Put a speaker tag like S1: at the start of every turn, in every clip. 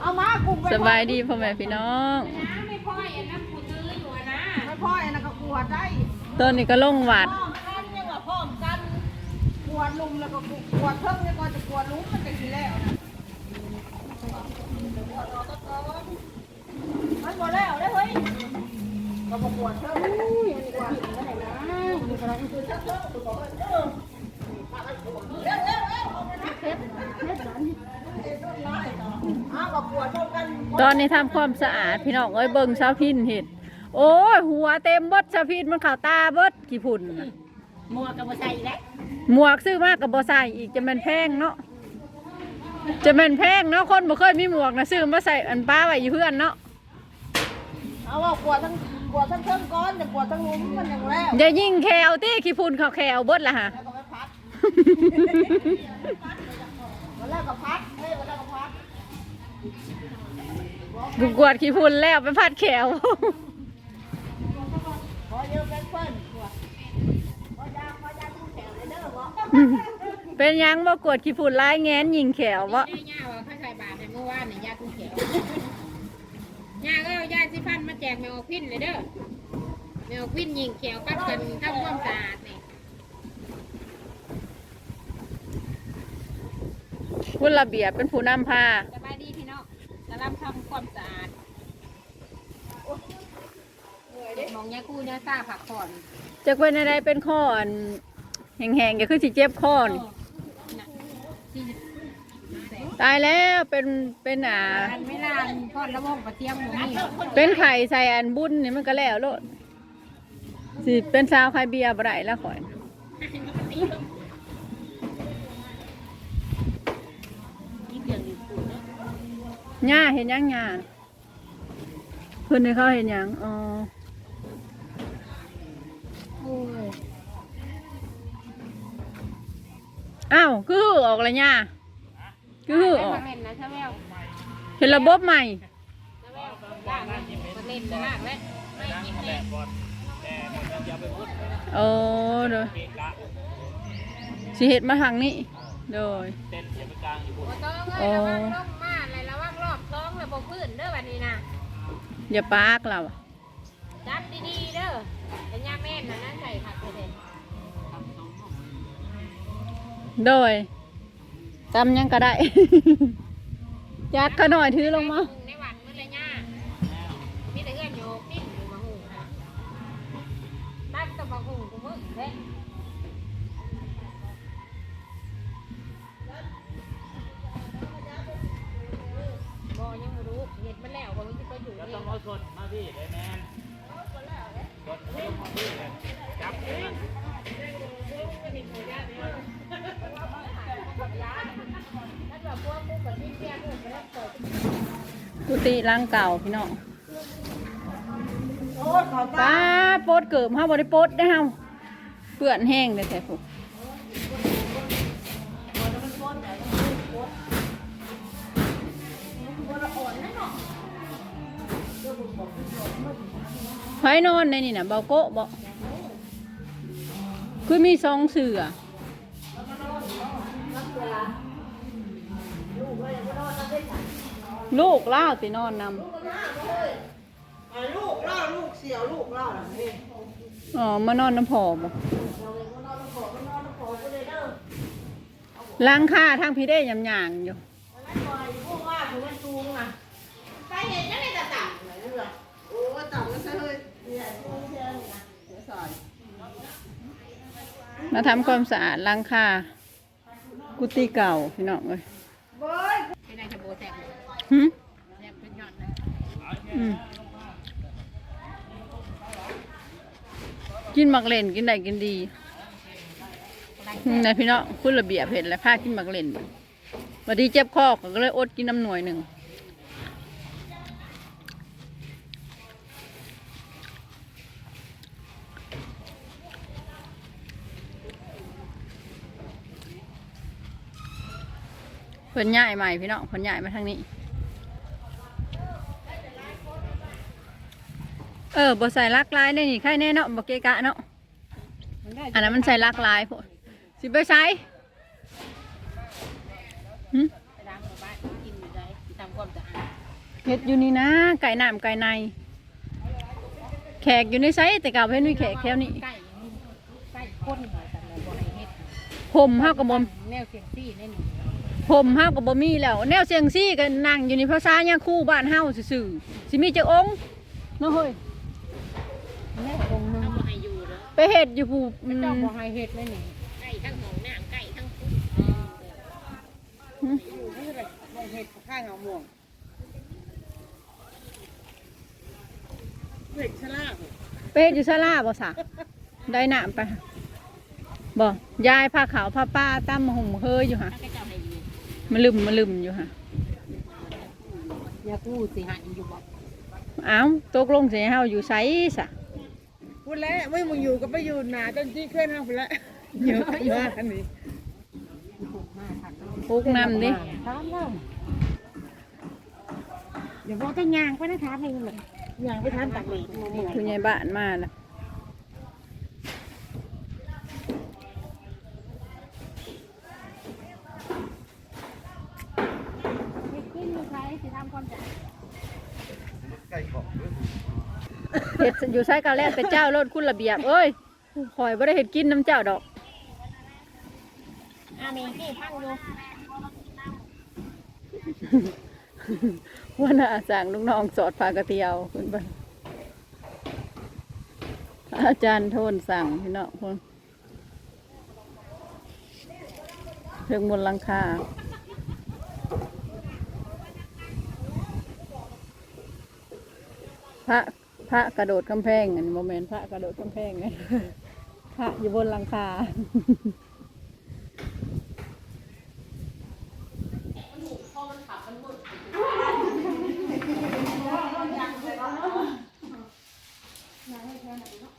S1: เอามากุมไป
S2: สบายดีพ่อแม่พี่น้อง
S3: ไม่พ่อยอันนั้นกูซื้ออยู่อะนะ
S1: ไม่พ่อไอ้นั่นก็กวดได้
S2: ตอนนี้ก็ลงวัด
S1: พ่อกันยังว่าพ่อมกันกวดลุมแล้วก็กวดเพิ่งเนี่ยก็จะกวดลุมมันจะกินแล้วนะมันหมดแล้วได้เฮ้ยก็บอกกวดเพิ่งอุ้ยกวดได้นะมันกำลังคือเพิ่งตัวบอกเออเร็วเร็วเร็วเอาไปนะเทปเทปนั้นอ้าว ก็กวดเท่ากัน
S2: ตอนนี้ทำความสะอาดพี่น้องเอ้ยเบิ่งชาวพินเห็ดโอ้ยหัวเต็มเบดชาวพินมันข่าวตาเบดกี่พุ่นน่ะ
S3: มัวกับมาใส่แล้ว
S2: หมวกซื้อมากกับบ่ใส่อีกจะแม่นแพงเนาะจะแม่นแพงเนาะคนบ่เคยมีหมวกนะซื้อมาใส่อันป้าไว้อยู่เพื่อนเนาะ
S1: เอาว่ากวดทั้งกวดทั้งเพิ่งก้อนแต่กวดทั้งลุมมันอย่างแล้ว
S2: อย่ายิงแควตี้ขี้พุ่นเขาแควเบิดละฮะ
S1: แล้วก็ไปพัดวันแรกก็พัด กูก
S2: วดขี้พุ่นแล้วไปพัดแขว
S1: พอเยอะเป็นเพิ่นกวดพอยางพอยางตู้แถวเลยเด้อบ่
S2: เป็นหยังบ่กวดขี้พุ่นลายแงนยิงแขวบ่
S3: ได้ย่าว่าเขาใส่บาตรในเมื่อวานเนี่ยยากุ้งเขียวย่าก็เอายาสิฟันมาแจกแมวออกพินเลยเด้อแมวออกพินยิงเขียวกับกันทำความสะอาดนี่
S2: คุณระเบียบเป็นผู้นำพา
S3: สบายดีพี่น้องกำลังทำความสะอาด มองยากู้ยาซาผักผ่อน
S2: จะเป็นอะไรเป็นข้ออันแห้งๆก็คือสิเจ็บข้อนี่
S3: ที่
S2: ตายแล้วเป็นเป็นอ่า
S3: อันไม่ลานพอดระวงกระเทียมหมูนี่
S2: เป็นไข่ใส่อันบุญนี่มันก็แล้วโลดสิเป็นสาวไข่เบียร์บ่ได้แล้วข่อย
S3: นี่เดือดอยู่ปูเนาะ
S2: ย่าเห็นยังย่าเพิ่นให้เขาเห็นยังอ๋อ
S3: โอ้ย
S2: อ้าวคือหือออกแล้วย่าคือหือออก
S3: มาเล่นนะชาแวว
S2: เห็นระบบใหม่
S3: ชาแววย่างมาเล่นจะลากแล้วไม่กินเลย
S2: โอ้เด้อสิเฮ็ดมาทางนี้โดย
S3: บ่ต้องเอ้ยระวังลงมาอะไรระวังรอบท้องแล้วบ่พื้นเด้อบัดนี้นะ
S2: อย่าปากเราอะ
S3: จับดีๆเด้อ แต่ย่าแม่นน่ะนะใส่ผักไปเด้อ
S2: โดยจำยังก็ได้ ยัดขาหน่อยถือลงมา
S3: ในวันมื้อละย่ามีแต่เอื้อนโยกนิ่งอยู่มาหูค่ะตั้งแต่มาหูกูมึงเด้บ่ยังบ่รู้เห็ดมันแล้วบ่รู้สิไปอยู่
S4: แล้ว
S3: นี่
S4: ต้องเอาสดมาพี่ได้แมน
S2: กุฏิร่างเก่าพี่น้อง
S1: โอ้ยขอตา
S2: ป้าโปดเกิบห้าบริโปดได้เฮาเปื่อนแห้งเลยแต่พว กไฟนอนในนี่นะเบาโกะบ่คือมีสองเสือลูกเล่าตินอนนำ
S1: ลูกเล่าลูกเสียวลูกเล่า
S2: อ๋อมานอนน้ำพอบ่ล้างค่าทางพี่ได้ยำยางอยู่
S1: แล้วปล่อยพวกว่าถึงมันจูงอะไปเห็นนั่นเลย
S2: มาทำความสะอาดล้างค่ากุฏิเก่าพี่น้องเอ้ย
S1: เบ้ย
S3: เป็นไงจะโบแซ่บ
S2: หึ
S3: แซ่บเป็นยอดนะ
S2: อืมกินหมักเล่นกินได้กินดีอืมนะพี่น้องคุณระเบียบเห็นแล้วพากินหมักเล่นวันดีเจ็บคอก็เลยอดกินน้ำหน่วยหนึ่ง เพิ่นย้ายใหม่พี่น้องเพิ่นย้ายมาทางนี้ เออบ่ใส่ลักลายได้นี่ใครแน่เนาะบ่เกะกะเนาะอันนั้นมันใส่ลักลายพวกสิไปใช้หึ
S3: ไปล้างมือบ้านกินอยู่ใจทำความสะ
S2: เฮ็ดอยู่นี่นะ ไก่น้ำไก่ใน แขกอยู่ในไซแต่กาวเพิ่นมีแขกแค่นี้
S3: ใกล้ใกล้คนหน่อยแต่ละบ่ให้เฮ็ด
S2: ผมเฮาก็บ่
S3: แนวเสียงซี่แน่นี่
S2: ผมเฮาก็บ่มีแล้ว แนวเสียงซี่ก็นั่งอยู่ในภาษาหยังคู่บ้านเฮาซื่อๆสิมีจักองค์เนาะเฮ้ย
S3: แม่องค์หนึงบ่ให้อยู่เด้อ
S2: ไปเฮ็ดอยู่ผู้อื
S3: เจ้ามบ่ให้เฮ็ดแน่นี่
S1: ใกล้ทั้งห้องน้ำใกล้ทั้งคุก
S3: อยู่นี่เลยบ่เฮ็ดข้างเอาม่วงเด็กชราบ
S2: ไปเฮ็ดอยู่ศาลาบ่ซะได้น้ำไปบ่ยายผ้าขาวผ้าป้าตั้มหุ่มเฮยอยู่ฮะ
S1: ถ้าเจ้าให้อยู่
S2: มาลืมมาลืมอยู่ฮะ
S3: อยากรู้สิหาอยู่บ่
S2: เอ้าวตกลงสิให้เฮาอยู่ไสซะ
S5: พูดแล้วไม่มึงอยู่ก็ไปอยู่หนาจนที่เคลื่อนห้างไปแล้วเยอะมากอันนี้
S3: มาถักเอา
S2: ปลูกน้ำดิ
S3: ถามแล้วเดี๋ยวบ่จะย่างไปนะถามให้มันย่างไปถามตักเลยบ่เหมือน
S2: คุณยายบ้านมาแล้ว
S1: เฮ็ดกินอยู่ใช้ สิทำความสะอาด
S2: เฮ็ดอยู่ไสก็แล้วแต่เจ้ารถคุณระเบียบเอ้ยข่อยบ่ได้เฮ็ดกินน้ำเจ้าดอก
S1: อ่ามีกี่พังอยู่
S2: ว่าน่าสั่งลูกน้องสอดพากระเทียวคุณไปอาจารย์โทนสั่งพี่น้องคนเรื่องบนหลังคา พระพระกระโดดกำแพงอันโมเมนต์พระกระโดดกำแพงไงพระอยู่บนหลังคา
S1: บ่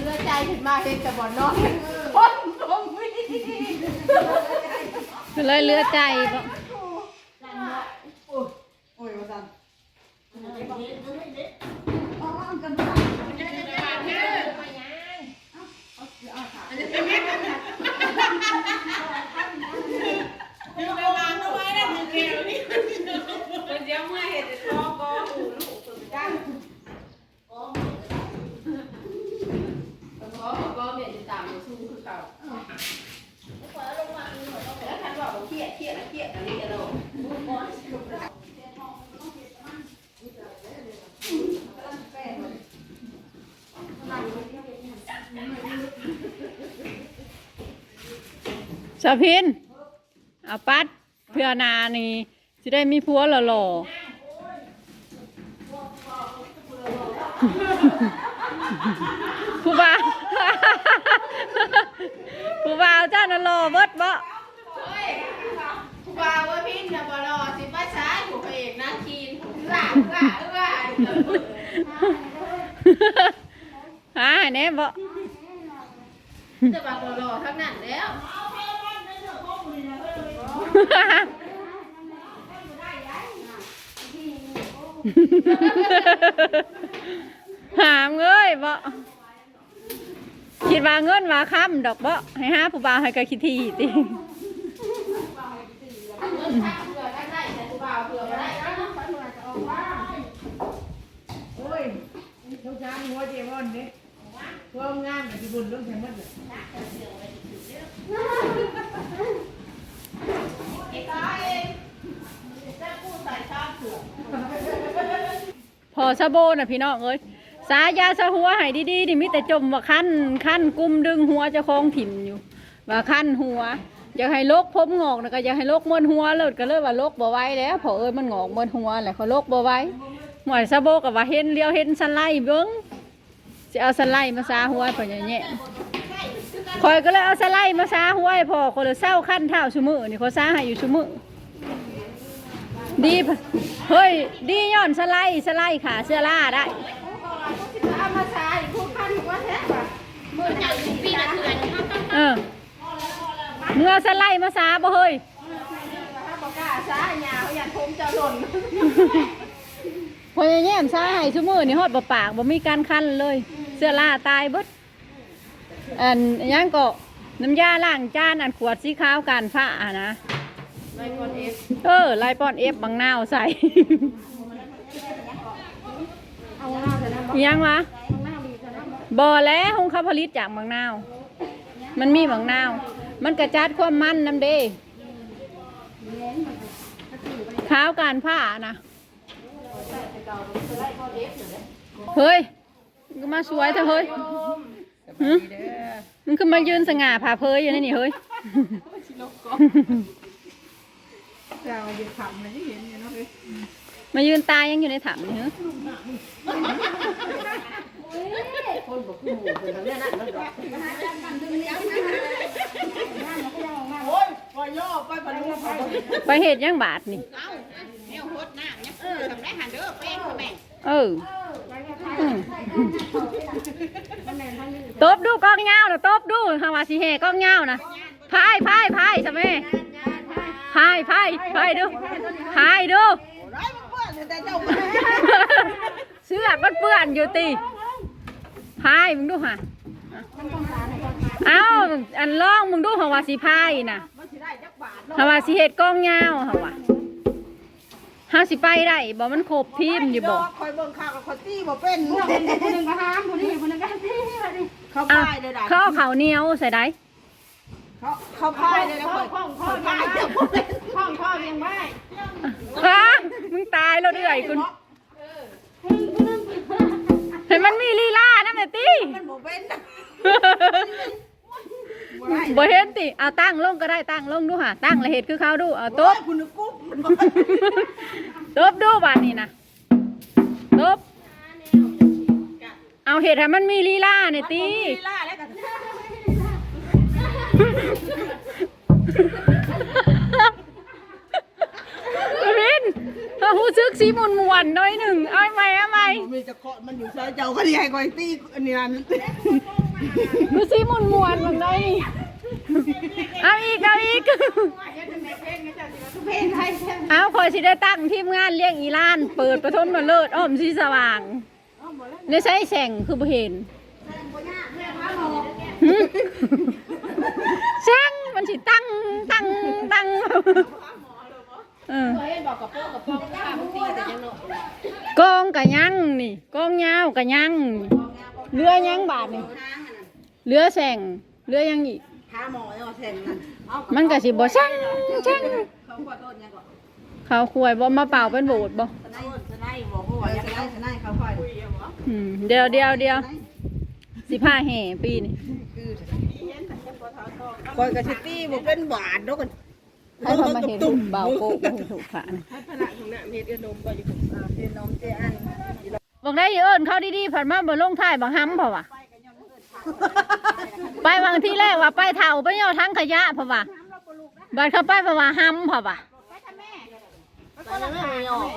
S1: เลือใจขึ้นมาเฮ็ดแต่บ่นอนคนตรงนี้
S2: เลยเลือใจบ่ สาพินเอาปัดเพื่อนานี่จะได้มีผัวหล่อๆผู้บ่าวผู้บ่าวเจ้าน่ะหล่อเบิดบ่
S1: ว่าว่าพี่น่ะบ่รอสิไปใช้ผู้พระเอกนางคีนว่าว่าว่า
S2: หาให้แหน่บ่
S1: จะว่าบ่รอทั้งนั้นแล้ว
S2: หามเอ้ยบ่คิดว่าเงินว่าค้ำดอกบ่ให้หาผู้บ่าวให้ก็คิดทีติ
S1: เงินถ้าเผื่อได้ได้แต่ผู้บ่าวเผื่อบ่ได้ก็ต้องขอหน่วยจะออกว่า
S5: โอ้ยทุกเช้าหัวเจวอนกับที่บุญลงแข่มัดเลย
S1: ไอ้ตายเองจะพูดใส่ชาเผือ
S2: ซาโบน่ะพี่น้องเอ้ยสายาสะหัวให้ดีๆนี่มีแต่จมว่าคันคันกุมดึงหัวจ้าของถิ่มอยู่ ว่าคันหัวอยากให้ลกผมงอกนะก็อยากให้ลกมวนหัวเลยก็เลยว่าลกบ่ไว้แล้วพอเอ้ยมันงอกมวนหัวแหละเขาลกบ่ไว้หมอยซาโบก็ว่าเห็นเลี้ยวเห็นสไลด์เบิ้งจะเอาสไลด์มาซาหัวพออย่างเงี้ย คอยก็เลยเอาสไลด์มาซาหัวให้พอคนเลยเศร้าขั้นเท้าชุมือนี่เขาซาให้อยู่ชุมือดีเฮ้ยดีย้อนสไลด์สไลด์ขาเสื้อล่าได้
S1: เอามาใส่ผู้พันว่าแท้ป่ะมือจับปีละเถื่อน
S2: เออเมื่อสไลด์มาซาบ่เฮ้ย
S1: บอกาซะหยาเขาอยากทมจะหล่น
S2: พอแย่มซายให้ชั่วมือนี่ฮอดบ่ปากบ่มีการคันเลย เสื้อล่าตายเบิด อันอิหยังก็น้ำยาล้างจานอันขวดสีขาวการผ้าอะนะ
S3: ไลปอนเอฟ
S2: เออลายป้อนเอฟบางนาวใส่
S6: เอาหน้าแต่น้ำ
S2: อิหยังวะ
S6: หน้าบีบแต่น้ำ
S2: บ่แล้วหงเขาผลิตจากบางนาว มันมีบางนาว มันกระจัดความมันน้ำเด้ขาวการผ้านะเฮ้ยมึงก็มาสวยเถอะเฮ้ย หึมึงคือมายืนสง่าผ่าเพยอยู่ในนี่เฮ้ย
S1: จะมายืนขำเลยที่เห็นอยู่เนาะเฮ้ย
S2: มายืนตายยังอยู่ในถังนี่เหรอ
S1: โอ้ยปล่อยย่อไปปล่อยย่อไป
S2: ไปเหตุยังบาทนี่
S3: เอ้าแนวโคตรน้ำเนี่ยเออทำ ได้หันเด้อแป้งทำไม
S2: เอออืมตบดูกล้องเงานะตบดูฮาวาสิเฮกล้องเงานะพายพายพายสะเมพายพายพายดูพายดู
S1: ไรมันเปื้อนแต่เจ้า
S2: เสื้อมันเปื้อนอยู่ตีพายมึงดูฮะเอ้าอันล่องมึงดูฮาวาสิพายนะ ฮาว่าสิเฮ็ดกล้องเงาฮาว่าฮาสิไปได้บ่มันครบทีมอยู่บ่
S1: คอยเบิ่งข้าวกับคอยตี้บ่เป็น
S6: คนหนึ่งก็ห้ามคนนี้คนหนึ่งก็ห้ามที่นี่
S1: เขา
S2: อะ
S1: พายเลยด่ะ
S2: เขาเอาเขาวเหนียวใส่ได้
S1: เขาเขาพายเลยนะคอย
S6: ข้องข้องยังไม่ข้องข้องยังไม่
S2: ฮะมึงตายแล้วเดือยคุณเห็นมันมีลีลานะแม่ตี
S1: มันบ่เป็น
S2: บ่เห็นติเอาตั้งลงก็ได้ตั้งลงดูค่ะตั้งและเห็ดคือเขาดูเอาตบ
S1: คุณนึกกุ๊บ
S2: ตบดูบานนี้นะตบเอาเห็ดให้มันมีลีลาเนี่ยตี
S1: ลีลาแล้วกัน
S2: รินถ้าหูซึกสีมุนมวนๆหน้อยหนึ่งเอาไหมเอาไหม
S1: มีจะเกาะมันอยู่ซอยเจ้าก็ดีให้คอยตี้อันนี้นั่น
S2: ดูสีมุนมวนๆบางหน้อยนี่ เอาอีกเอาอีกเอาคอยสิได้ตั้งทีมงานเลี้ยงอีลาน เปิดประทนมาเลิศอ้อมสีสว่างในใช้แสงคือบ่เห็นหึแสงมันสิตั้งตั้งตั้งเออ
S3: เคยบอกกับโป้กับป้องข้าบางทีแต่ยังเนาะ
S2: กองกะยังนี่กองยาวกะยังเรือยังบาทนี่เรือแสงเรือยังอีก
S1: หาหมอแล้วแทนนั่นเอา
S2: มันก็สิบ่ช่างช่าง
S1: เขาขอโทษเนี่ยก่อน
S2: เขาควยบ่มาเป่าเป็นโบดบ่
S1: สนายสนายบอกว่าอยากได้สนายเขาคอย
S2: อืมเดี๋ยวเดี๋ยวเดี๋ยวสิพาแห่ปีนี่
S1: คอยกับชิตี้บ่เป็นบาทเนาะกัน
S2: ให้เขามาเห็นเบาโกกบ่เห็นถูกขานะ
S1: เฮ็ดนมเจอัน
S2: บอกได้เอิ้นเขาดีๆผ่านมาบ่ลงท้ายบางห้ำเพราะว่า ไปบางที่แรกว่าไปเฒ่าไปย่อทั้งขยะเพราะว่าบัดเข้าไปเพราะว่าห้ำเพราะว่า
S1: ไปแล้วไม่มีออก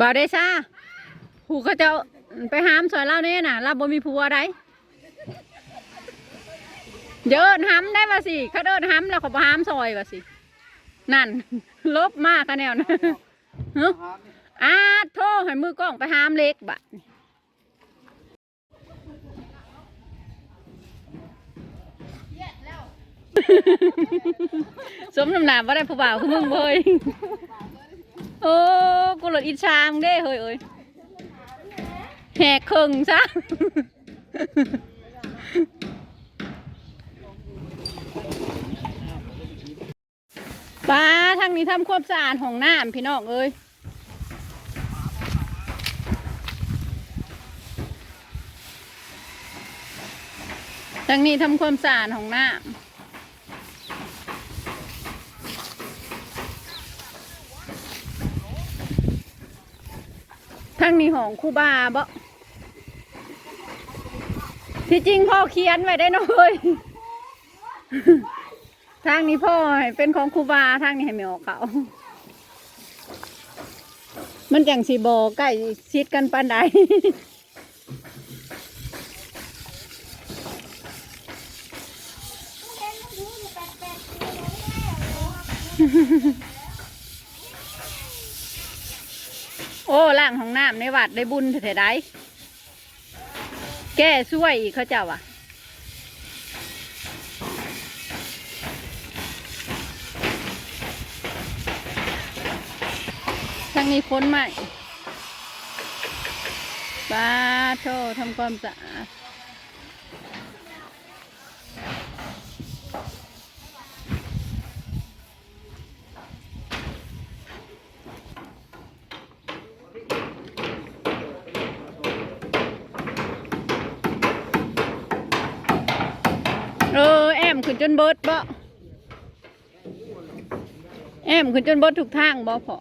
S2: บ่ได้ซ่าผู้เขาจะไปหามสอยเล่าแน่น่ะเราบ่มีผัวใดเดี๋ยวเอิ้นห้ำได้ว่าสิเขาเดินห้ำแล้วเขาบ่ห้ามซอยว่าสิ นั่น ลบมากคะแนวนะฮะอาโทษให้มือกล้องไปห้ามเล็กบะสมน้ำหนาว่าได้ผู้บ่าวคือมึงเว้ย โอ้กูหลดอิจฉามึงเด้เฮ้ยเอ้ยแหกเคิงซะ ป้าทางนี้ทำความสะอาดของน้ำพี่น้องเอ้ยทางนี้ทำความสะอาดของน้ำ ทั้งนี้ของครูบาบ่ที่จริงพ่อเขียนไว้ได้น้อย ทางนี้พ่อเป็นของคูบาทางนี้ให้ไม่ออกเขามันจังสีบอใกล้ชิดกันปานใด อ้ล่างของน้ำในวัดได้บุญเถอะได้แก้ช่วยอีกเขาเจ้าอะทางนี้พ้นใหม่บาโททำความสะอาด เออแอมขึ้นจนเบิดบ่แอมขึ้นจนเบิดทุกทางบ่พอ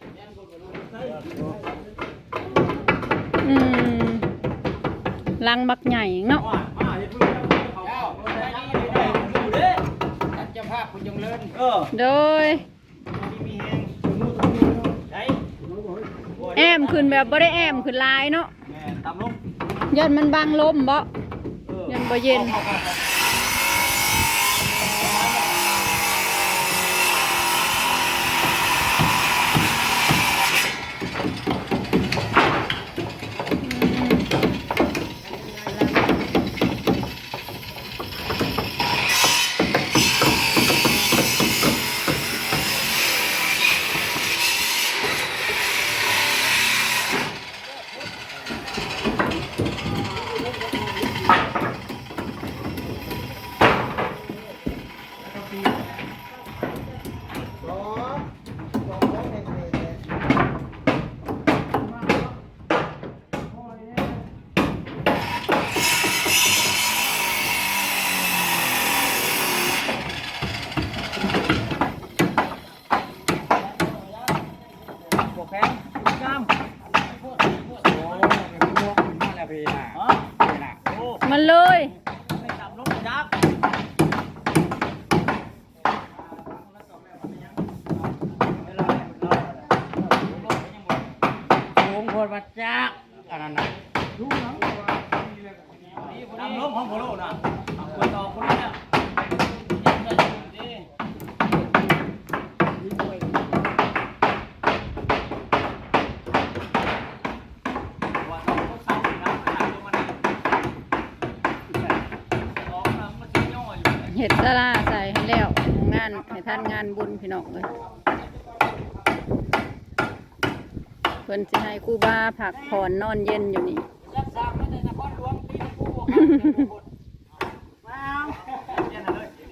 S2: อืมลังบักใหญ่เนาะ
S4: ว่ามาเฮ็ดเพื่อนเขาเข้าได้ดีได้อยู่เด้ท่านเจ้าภาพคุณจงเลินเออ
S2: โดย
S4: มีแฮงได้
S2: แอมขึ้นแบบบ่ได้แอมขึ้นหลายเนาะ
S4: แม่ตามลง
S2: ยันมันบังลมบ่
S4: เออ
S2: ยันบ่เย็น ห็ดสลาใส่ให้แล้วงานให้ท่านงานบุญพี่น้องเลยเพิ่นสิให้ครูบาผักผ่อนนอนเย็นอยู่นี่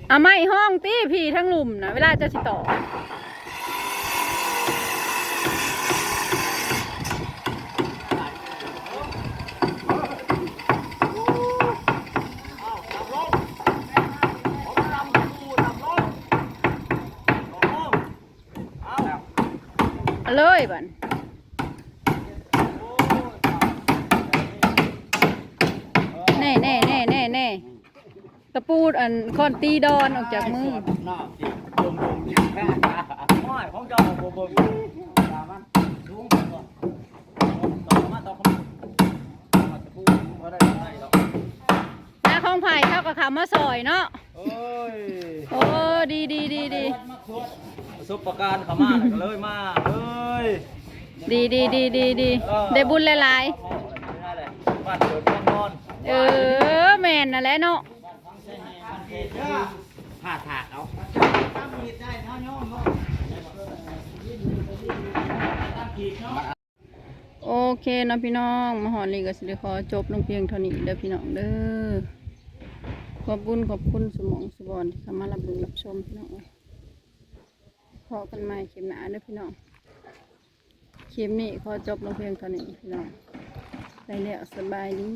S2: เอาไม่ห้องตี้พี่ทั้งหลุมนะเวลาจะสิต่อ เอาเลยบันแน่แน่แน่แน่แน่ตะปูอันคอนตีดอนออกจากมือ
S4: น้าจิดมดมจิแค่ไม่ของเจ้าของผมตามันสูงก่อนต่อมาต่อเข้ามาตะปูเขาได้ได้หรอก
S2: หน้าของไผ่เข้ากับขามาซอยเนาะ
S4: เอ้ย
S2: โอ้ดีดีดีดี
S4: ประ สบการณ์เขามาก็เลยมาเอ้ย
S2: ดีดีดีดีดีได้บุญหลาย
S4: นั่นแหละบ้านเกิดเมืองนอน
S2: ๆเออแม่นน่ะแหละเนาะ
S4: ผ่าถากเอา
S2: โอเคเนาะพี่น้องมาหอนลีก็สิได้ขอจบลงเพียงเท่านี้เด้อพี่น้องเด้อขอบคุณขอบคุณสมองสบอนที่เข้ามารับรู้รับชมพี่น้องเอ้ยพอกันใหม่เข็มหนาเด้อพี่น้องเข็มนี้ขอจบลงเพียงเท่านี้พี่น้องไปแล้วสบายดี